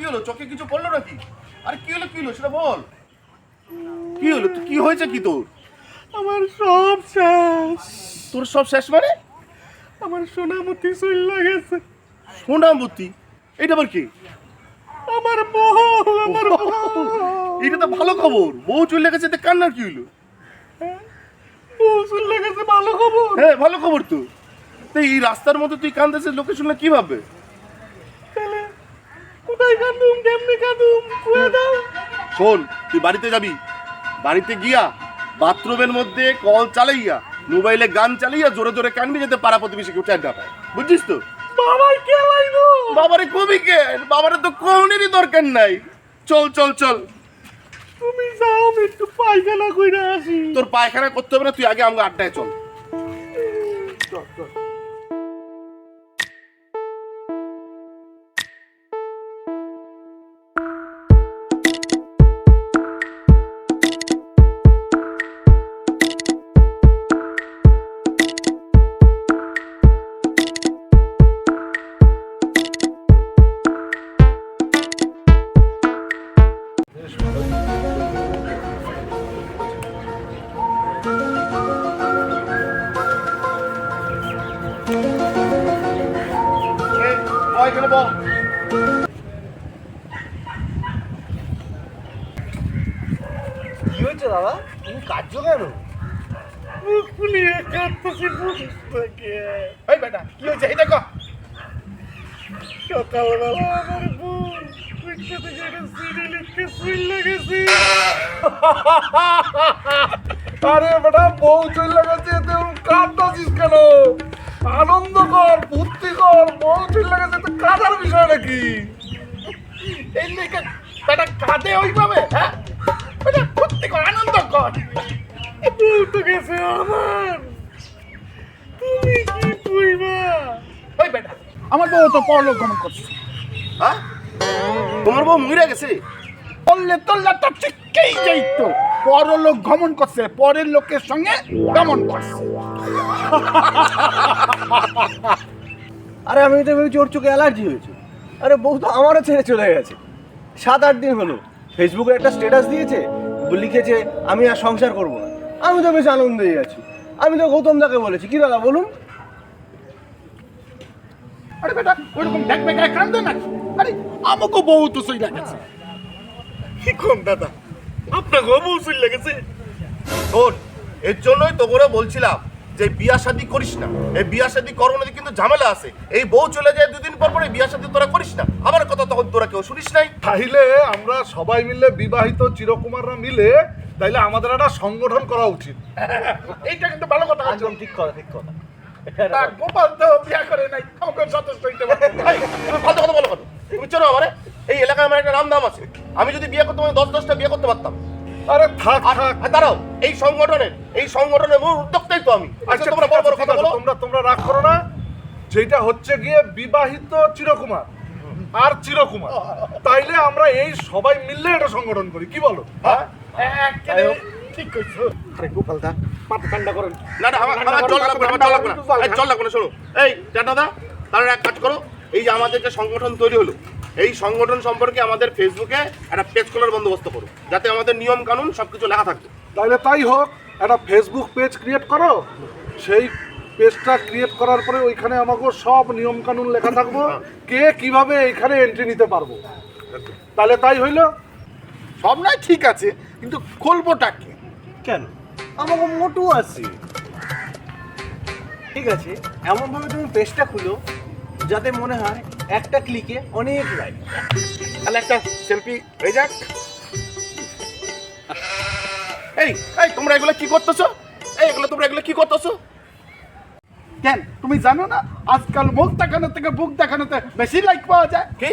কি হলো? চোখে কিছু পড়ল নাকি? আরে কি হলো কি হলো? সেটা বল। কি হলো? কি হয়েছে কি তোর? আমার সব শেষ। তোর সব শেষ মানে? আমার সোনামতি চলে গেছে। সোনামতি? এটা আবার কি? আমার বউ আমার এটা তো ভালো খবর। বউ চলে গেছে তো কান্নার কি হলো? বউ চলে গেছে ভালো খবর। হ্যাঁ ভালো খবর তো এই রাস্তার মধ্যে তুই কান্দাছিস লোকে শুনলে কি ভাববে? কোথায় কাঁদুম কেমনে কাঁদুম কুয়া দাও। শোন তুই বাড়িতে যাবি। বাড়িতে গিয়া বাথরুমের মধ্যে কল চালাইয়া মোবাইলে গান চালাইয়া জোরে জোরে কানবি যাতে পাড়া প্রতিবেশী কেউ টের না পায় বুঝছিস তো? বাবার কে লাইবো বাবারে কবি কেন বাবারে তো কোনেরই দরকার নাই। চল চল চল। তুমি যাও আমি একটু পায়খানা কইরা আসি। তোর পায়খানা করতে হবে না তুই আগে আমাকে আড্ডায় চল। এই, দাদা তুমি কাঁদছো কেন? মুখ ফুলিয়ে কাঁদতেছি পুলিশ থেকে এই বেটা কি হয়েছে? এটা কর সকালবেলা আমার বোন। পরীক্ষা থেকে একটা লিখতে চলে গেছে। আরে বেটা বউ চলে গেছে তুই কাঁদতেছিস কেন? আনন্দ কর ফুর্তি কর বউ চলে গেছে তো কাঁদার বিষয় নাকি? এই লেখা বেটা কাঁদে ওইভাবে হ্যাঁ? বেটা কর আনন্দ কর বউ তো গেছে আমার। তুমি কি কইবা? ওই বেটা আমার বউ তো পরলোক গমন করছে। হ্যাঁ? তোমার বউ মরে গেছে? বললে তোল্লা তো ঠিকই যাইতো। পরলোক গমন করছে পরের লোকের সঙ্গে গমন করছে। আরে আমি তো ভেবেছি ওর চোখে অ্যালার্জি হয়েছে। আরে বউ তো আমারও ছেড়ে চলে গেছে। সাত আট দিন হলো। ফেসবুকে একটা স্ট্যাটাস দিয়েছে লিখেছে, আমি আর সংসার করব না। আমি তো বেশ আনন্দেই আছি। আমি তো গৌতম দাকে বলেছি, কি দাদা, বলুন? আরে বেটা ওইরকম ব্যাগ ব্যাগ কান্দে নাকি আরে, আমাকে বউ তো সই লাগেছে। কি কম দাদা? আপনাকে বউ সই লাগেছে? শোন, এর জন্যই তো করে বলছিলাম যে বিয়া শাদি করিস না এই বিয়া শাদি করোনাতে কিন্তু ঝামেলা আছে এই বউ চলে যায় দুদিন পর পরে বিয়া শাদি তোরা করিস না। আমার কথা তখন তোরা কেউ শুনিস নাই। তাহলে আমরা সবাই মিলে বিবাহিত চিরকুমাররা মিলে তাইলে আমাদের একটা সংগঠন করা উচিত। এইটা কিন্তু ভালো কথা একদম ঠিক কথা ঠিক কথা। আর গোপাল তো বিয়া করে নাই আমাকে যথেষ্ট হইতে পারে। এই, কথা বলো তুমি আমারে? এই এলাকায় আমার একটা নাম দাম আছে। আমি যদি বিয়ে করতে দশ দশটা বিয়ে করতে পারতাম। আরে থাক থাক। দাঁড়াও। এই সংগঠনের এই সংগঠনের মূল উদ্যোক্তাই তো আমি। আচ্ছা তোমরা বড় বড় কথা বলো। তোমরা তোমরা রাগ করো না। যেটা হচ্ছে গিয়ে বিবাহিত চিরকুমার আর চিরকুমার। তাইলে আমরা এই সবাই মিললে এটা সংগঠন করি কি বলো? হ্যাঁ। একেবারে ঠিক কইছো। আরে গোপাল মাথা ঠান্ডা করেন। না না আমার আমার লাগবে আমার জল লাগবে না। এই, লাগবে না শোনো। এই দাদা তাহলে এক কাজ করো। এই যে আমাদের যে সংগঠন তৈরি হলো এই সংগঠন সম্পর্কে আমাদের ফেসবুকে একটা পেজ খোলার বন্দোবস্ত করো যাতে আমাদের নিয়ম কানুন সবকিছু লেখা থাকবে। তাইলে তাই হোক একটা ফেসবুক পেজ ক্রিয়েট করো সেই পেজটা ক্রিয়েট করার পরে ওইখানে আমাকে সব নিয়ম কানুন লেখা থাকব কে কীভাবে এখানে এন্ট্রি নিতে পারব। তাহলে তাই হইল? সব নয় ঠিক আছে কিন্তু খুলবোটা কি? কেন? আমাকে মোটু আছে। ঠিক আছে এমনভাবে তুমি পেজটা খুলো যাতে মনে হয় একটা ক্লিকে অনেক লাইক তাহলে একটা সেলফি হয়ে যাক। এই এই তোমরা এগুলো কি করতেছো? এই এগুলো তোমরা এগুলো কি করতেছো? কেন? তুমি জানো না? আজকাল মুখ দেখানো থেকে বুক দেখানোতে বেশি লাইক পাওয়া যায়। কি?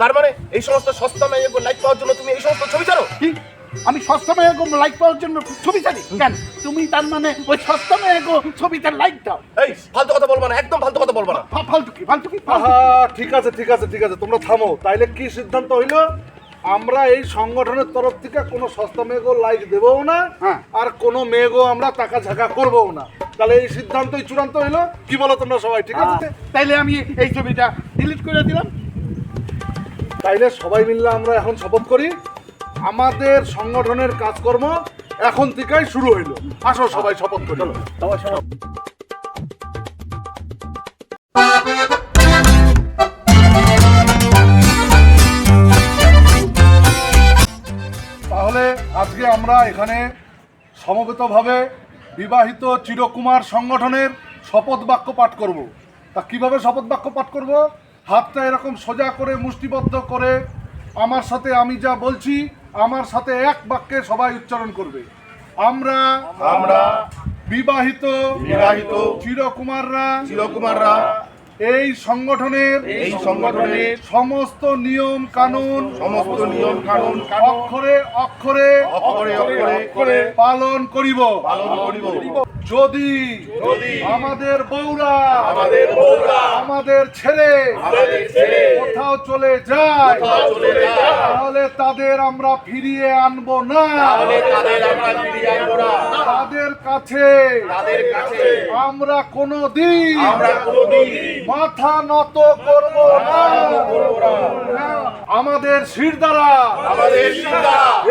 তার মানে এই সমস্ত সস্তা মেয়ে লাইক পাওয়ার জন্য তুমি এই সমস্ত ছবি ছাড়ো? কি? আমি সস্তা মেয়েগো লাইক পাওয়ার জন্য ছবি ছাড়ি। কেন? তুমি তার মানে ওই সস্তা মেয়েগো ছবিতে লাইক দাও। এই ফালতু কথা বলবা না একদম ফালতু কথা বলবা না। ফা- ফালতু কি ফালতু কি ফালতু আহা ঠিক আছে ঠিক আছে ঠিক আছে তোমরা থামো। তাইলে কি সিদ্ধান্ত হইল? আমরা এই সংগঠনের তরফ থেকে কোনো সস্তা মেয়েগো লাইক দেবও না হ্যাঁ। আর কোনো মেয়েগো আমরা টাকা ঝাঁকা করবও না। তাহলে এই সিদ্ধান্তই চূড়ান্ত হইল। কি বলো তোমরা সবাই ঠিক আছে? তাইলে আমি এই ছবিটা ডিলিট করে দিলাম। তাইলে সবাই মিললে আমরা এখন শপথ করি। আমাদের সংগঠনের কাজকর্ম এখন থেকেই শুরু হইল। আসো সবাই শপথ করি। সবাই তাহলে আজকে আমরা এখানে সমবেতভাবে বিবাহিত চিরকুমার সংগঠনের শপথ বাক্য পাঠ করব। তা কীভাবে শপথ বাক্য পাঠ করব? হাতটা এরকম সোজা করে মুষ্টিবদ্ধ করে আমার সাথে আমি যা বলছি আমার সাথে এক বাক্যে সবাই উচ্চারণ করবে। আমরা আমরা বিবাহিত বিবাহিত চিরকুমাররা চিরকুমাররা এই সংগঠনের এই সংগঠনের সমস্ত নিয়ম কানুন সমস্ত নিয়ম কানুন অক্ষরে অক্ষরে অক্ষরে অক্ষরে পালন করিব। পালন করিব। যদি আমাদের বৌরা আমাদের বৌরা আমাদের ছেলে কোথাও চলে যায় তাহলে তাদের আমরা ফিরিয়ে আনব না। তাদের কাছে আমরা কোনো দিন মাথা নত করব না। আমাদের শির দ্বারা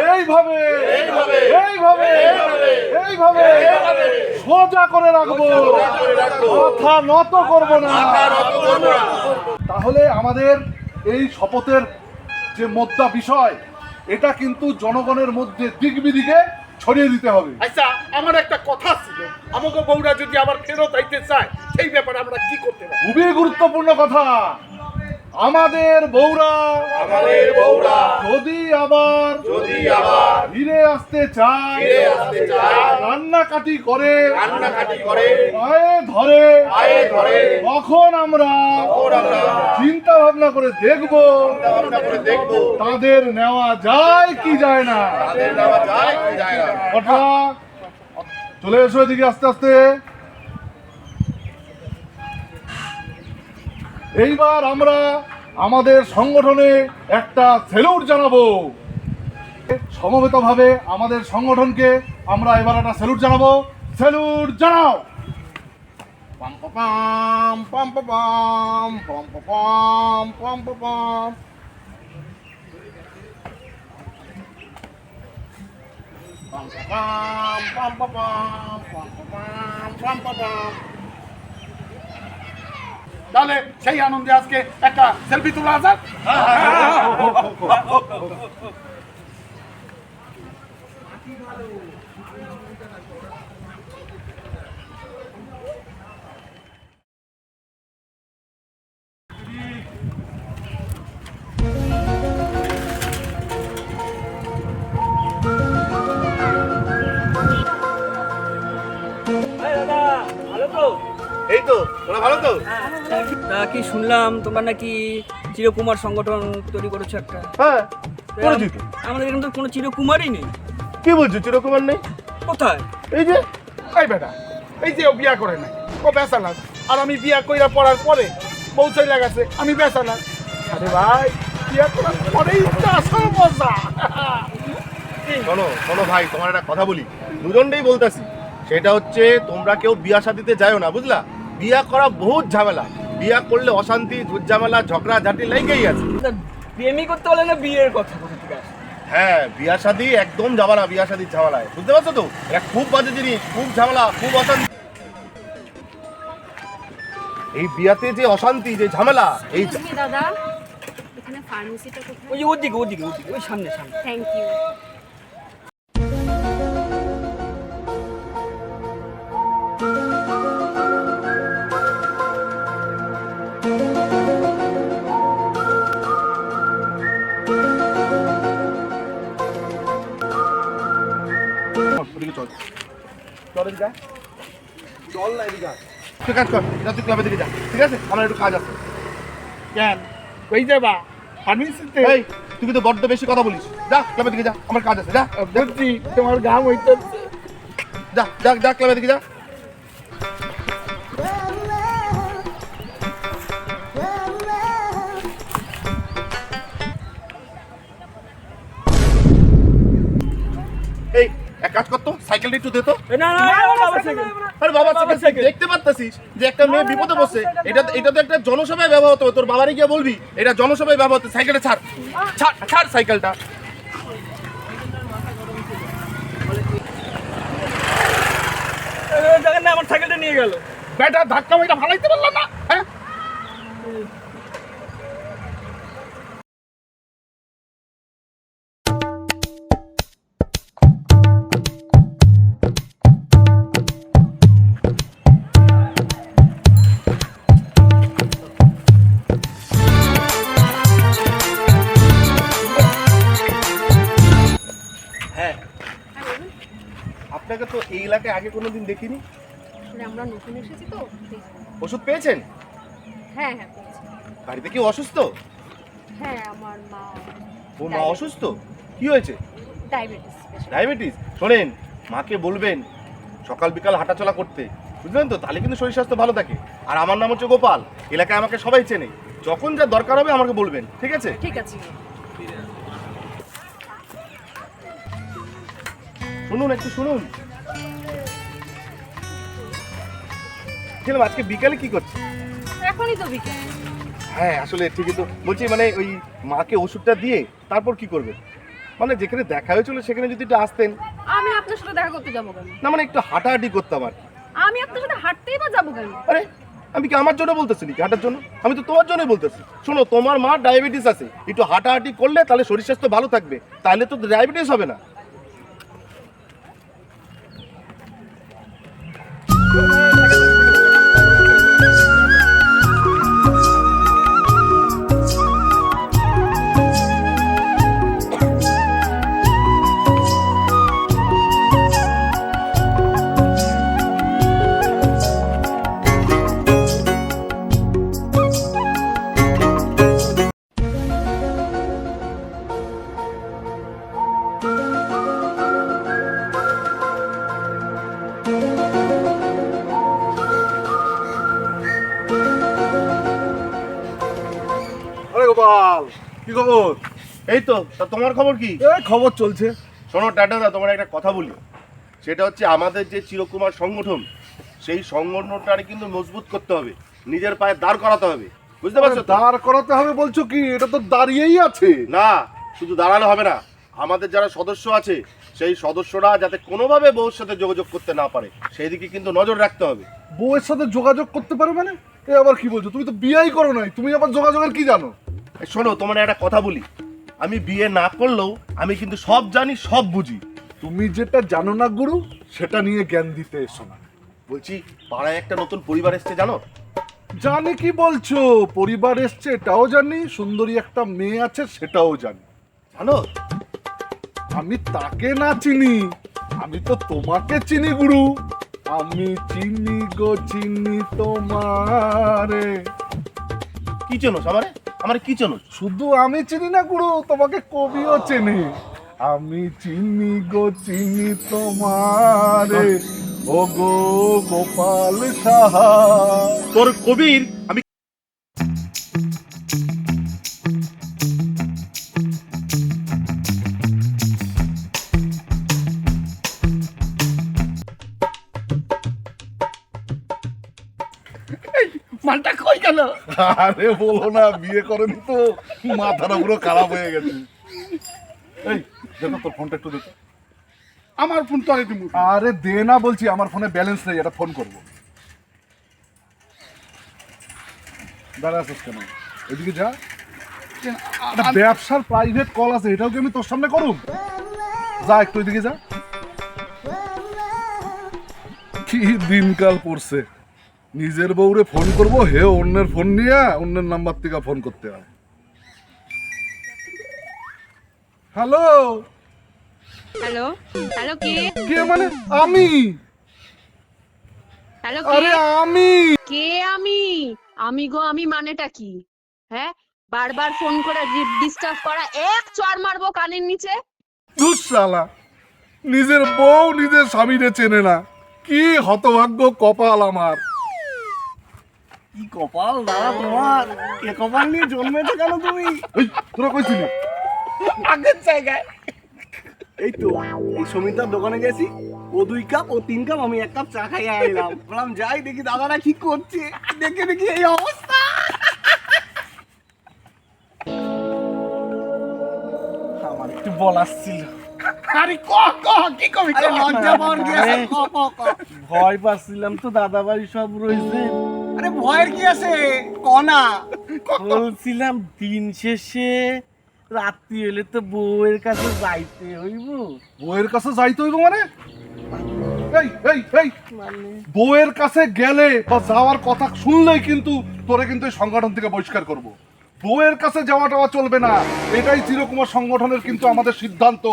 এইভাবে এইভাবে এইভাবে এইভাবে সোজা করে রাখব। মাথা নত করব না। করব না। তাহলে আমাদের এই শপথের যে মোদ্দা বিষয় এটা কিন্তু জনগণের মধ্যে দিক বিদিকে ছড়িয়ে দিতে হবে। আচ্ছা আমার একটা কথা ছিল। আমাকে বউরা যদি আবার ফেরত আইতে চায় সেই ব্যাপারে আমরা কি করতে পারি? খুবই গুরুত্বপূর্ণ কথা। আমাদের বউরা আমাদের বউরা যদি আবার যদি আবার ফিরে আসতে চায় ফিরে আসতে চায়, রান্নাকাটি করে কান্নাকাটি করে পায়ে ধরে পায়ে ধরে তখন আমরা তখন আমরা চিন্তা ভাবনা করে দেখব চিন্তা ভাবনা করে দেখব তাদের নেওয়া যায় কি যায় না। তাদের নেওয়া যায় কি যায় না। কথা চলে এসো এদিকে আস্তে আস্তে। এইবার আমরা আমাদের সংগঠনে একটা সেলুট জানাব। সমবেতভাবে আমাদের সংগঠনকে আমরা এবার একটা সেলুট জানাব। সেলুট জানাও! পাম পাম পাম পাম পাম পাম পাম পাম। পাম পাম পাম পাম পাম পাম পাম পাম। তাহলে সেই আনন্দে আজকে একটা সেলফি তোলা যাক কি শুনলাম তোমরা নাকি চিরকুমার সংগঠন তৈরি করেছ একটা? হ্যাঁ করেছি তো। আমাদের এখানে তো কোনো চিরকুমারই নেই। কি বলছো চিরকুমার নেই? কোথায়? এই যে এই বেটা এই যে ও বিয়া করে নাই ও বেসালাস আর আমি বিয়া কইরা পড়ার পরে বউ চলে গেছে আমি বেসালাস আরে ভাই বিয়া করার পরেই তো আসল মজা। শোনো শোনো ভাই তোমার একটা কথা বলি। দুজনটাই বলতেছি। সেটা হচ্ছে তোমরা কেউ বিয়া শাদিতে যাও না বুঝলা? বিয়া করা বহুত ঝামেলা। বিয়া করলে অশান্তি ঝামেলা ঝগড়া ঝাঁটি লেগেই আছে। প্রেমই করতে বলে না বিয়ের কথা? হ্যাঁ বিয়া শাদি একদম ঝামেলা বিয়া শাদির ঝামেলায় বুঝতে পারছ তো? এটা খুব বাজে জিনিস খুব ঝামেলা খুব অশান্তি। এই বিয়াতে যে অশান্তি যে ঝামেলা এই দাদা এখানে ফার্মেসিটা কোথায়? ওই ওদিকে ওদিকে ওদিকে ওই সামনে সামনে। থ্যাংক ইউ চল তো আয়। চল না এদিকে আয়। তুই কাজ কর যা তুই ক্লাবের দিকে যা ঠিক আছে? আমার একটু কাজ আছে। কেন? কই যাবা? ফার্মেসিতে এই তুমি তো বড্ড বেশি কথা বলিস। যা ক্লাবের দিকে যা আমার কাজ আছে যা। বুঝছি তোমার গা হইতে যা যা যা ক্লাবের দিকে যা। এক কাজ করতো সাইকেলটা একটু দে তো এ, না না না, বাবা সাইকেল। আরে বাবা সাইকেল। দেখতে পারতাছিস যে একটা মেয়ে বিপদে বসে এটা এটা তো একটা জনসভায় ব্যবহার হতো। তোর বাবারে গিয়ে বলবি এটা জনসভায় ব্যবহার হতো সাইকেলটা ছাড়। ছাড় ছাড় সাইকেলটা। আমার সাইকেলটা নিয়ে গেল। বেটা ধাক্কা মেয়েটা ভালাইতে পারলাম না হ্যাঁ? আপনাকে তো এই এলাকায় আগে কোনোদিন দেখিনি? আসলে আমরা নতুন এসেছি তো ওষুধ পেয়েছেন? হ্যাঁ হ্যাঁ পেয়েছি। বাড়িতে কি অসুস্থ? হ্যাঁ আমার মা ও মা অসুস্থ? কি হয়েছে? Diabetes diabetes? শোনেন মাকে বলবেন সকাল বিকাল হাঁটাচলা করতে। বুঝলেন তো? তাহলে কিন্তু শরীর স্বাস্থ্য ভালো থাকে। আর আমার নাম হচ্ছে গোপাল। এলাকায় আমাকে সবাই চেনে। যখন যা দরকার হবে আমাকে বলবেন ঠিক আছে? ঠিক আছে। শুনুন একটু শুনুন। ছিলাম আজকে বিকালে কি করছি? এখনই তো বিকেল। হ্যাঁ আসলে ঠিকই তো বলছি মানে ওই মাকে ওষুধটা দিয়ে তারপর কি করবে? মানে যেখানে দেখা হয়েছিল সেখানে যদি একটু আসতেন। আমি আপনার সাথে দেখা করতে যাব কেন? না মানে একটু হাঁটাহাঁটি করতাম আর কি। আমি আপনার সাথে হাঁটতেই বা যাব কেন? আরে আমি কি আমার জন্য বলতেছি নাকি হাঁটার জন্য? আমি তো তোমার জন্যই বলতেছি। শোনো তোমার মা ডায়াবেটিস আছে। একটু হাঁটাহাঁটি করলে তাহলে শরীর স্বাস্থ্য ভালো থাকবে। তাহলে তো ডায়াবেটিস হবে না। কি খবর? এই তো তা তোমার খবর কি? খবর চলছে। শোনো টাটাদা তোমার একটা কথা বলি। সেটা হচ্ছে আমাদের যে চিরকুমার সংগঠন সেই সংগঠনটাকে কিন্তু মজবুত করতে হবে। নিজের পায়ে দাঁড় করাতে হবে। বুঝতে পারছ দাঁড় করাতে হবে বলছো কি? এটা তো দাঁড়িয়েই আছে। না শুধু দাঁড়ালে হবে না। আমাদের যারা সদস্য আছে সেই সদস্যরা যাতে কোনোভাবে বউর সাথে যোগাযোগ করতে না পারে সেই দিকে কিন্তু নজর রাখতে হবে। বউয়ের সাথে যোগাযোগ করতে পারে মানে? এ আবার কি বলছো? তুমি তো বিয়াই করো নাই। তুমি আবার যোগাযোগের কি জানো? শোনো তোমার একটা কথা বলি। আমি বিয়ে না করলেও আমি কিন্তু সব জানি সব বুঝি। তুমি যেটা জানো না গুরু সেটা নিয়ে জ্ঞান দিতে এসো না। বলছি পাড়ায় একটা নতুন পরিবার এসছে জানো? জানি কি বলছো পরিবার এসছে এটাও জানি সুন্দরী একটা মেয়ে আছে সেটাও জানি। জানো? আমি তাকে না চিনি আমি তো তোমাকে চিনি গুরু। আমি চিনি গো চিনি তোমারে। কি চেনোস আমারে আমার কি চেনোস শুধু আমি চিনি না গুরু তোমাকে কবিও চেনে। আমি চিনি গো চিনি তোমারে। ও গো গোপাল সাহা। তোর কবির আমি মালটা কই গেল? আরে বলো না বিয়ে করেনি তো। মাথাটা পুরো খারাপ হয়ে গেছে। এই দেখো তোর ফোনটা একটু দেখো। আমার ফোন তো আরে দে না বলছি আমার ফোনে ব্যালেন্স নেই এটা ফোন করব। দাঁড়া আছিস কেন? এদিকে যা। ব্যবসার প্রাইভেট কল আছে এটাও কি আমি তোর সামনে করুম? যা একটু এদিকে যা। কি দিনকাল পড়ছে। নিজের বউরে ফোন করব হে অন্যের ফোন নিয়ে অন্যের নাম্বার থেকে ফোন করতে হয়। হ্যালো? হ্যালো? হ্যালো কে? কে মানে? আমি? হ্যালো কে? আরে আমি! কে আমি? আমি গো আমি মানেটা কি? হ্যাঁ? বারবার ফোন করে ডিস্টার্ব করা এক চড় মারবো কানের নিচে? দুঃশালা নিজের বউ নিজের স্বামীরে চেনে না। কি হতভাগ্য কপাল আমার। কি কপাল? দাদা তোমার এ কপাল নিয়ে জন্মেছো কেন তুমি? তোরা কইছিলি আগের জায়গায়। এই তো এই সমিতার দোকানে গেছি। ও দুই কাপ ও তিন কাপ আমি এক কাপ চা খাই আইলাম। বললাম যাই দেখি দাদারা কি করছে। দেখে দেখি এই অবস্থা। আমার একটু বলার ছিল। আরে ক ক কি কবি লজ্জা কি ক ক ক। ভয় পাচ্ছিলাম তো দাদা বাড়ি সব রয়েছে আরে ভয়ের কি আছে? কনা বলছিলাম দিন শেষে রাত্রি হলে তো বউয়ের কাছে যাইতে হইব। বউয়ের কাছে যাইতে হইব মানে? এই এই এই। বউয়ের কাছে গেলে বা যাওয়ার কথা শুনলেই কিন্তু তোরে কিন্তু এই সংগঠন থেকে বহিষ্কার করব। বউয়ের কাছে যাওয়া টাওয়া চলবে না। এটাই চিরকুমার সংগঠনের কিন্তু আমাদের সিদ্ধান্ত।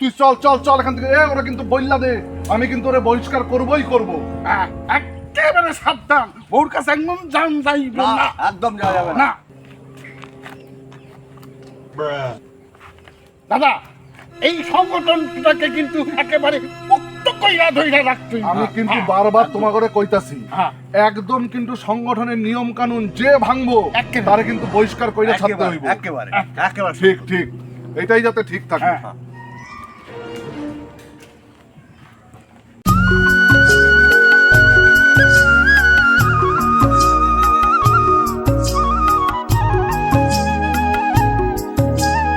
তুই চল চল চল এখান থেকে। এ ওরা কিন্তু বললা দে। আমি কিন্তু ওরে বহিষ্কার করবই করব। হ্যাঁ, একেবারে সাবধান। ওর কাছে একদম জান যাইব না একদম যাওয়া যাবে না। দাদা এই সংগঠনটাকে কিন্তু একেবারে মুক্ত কইরা ধইরা রাখতে। আমি কিন্তু হ্যাঁ, বারবার তোমার করে কইতাছি হ্যাঁ। একদম কিন্তু সংগঠনের নিয়ম কানুন যে ভাঙবো। তারে কিন্তু বহিষ্কার কইরা ছাড়তে হইব। একেবারে একেবারে। ঠিক ঠিক। এটাই যাতে ঠিক থাকে। হ্যাঁ।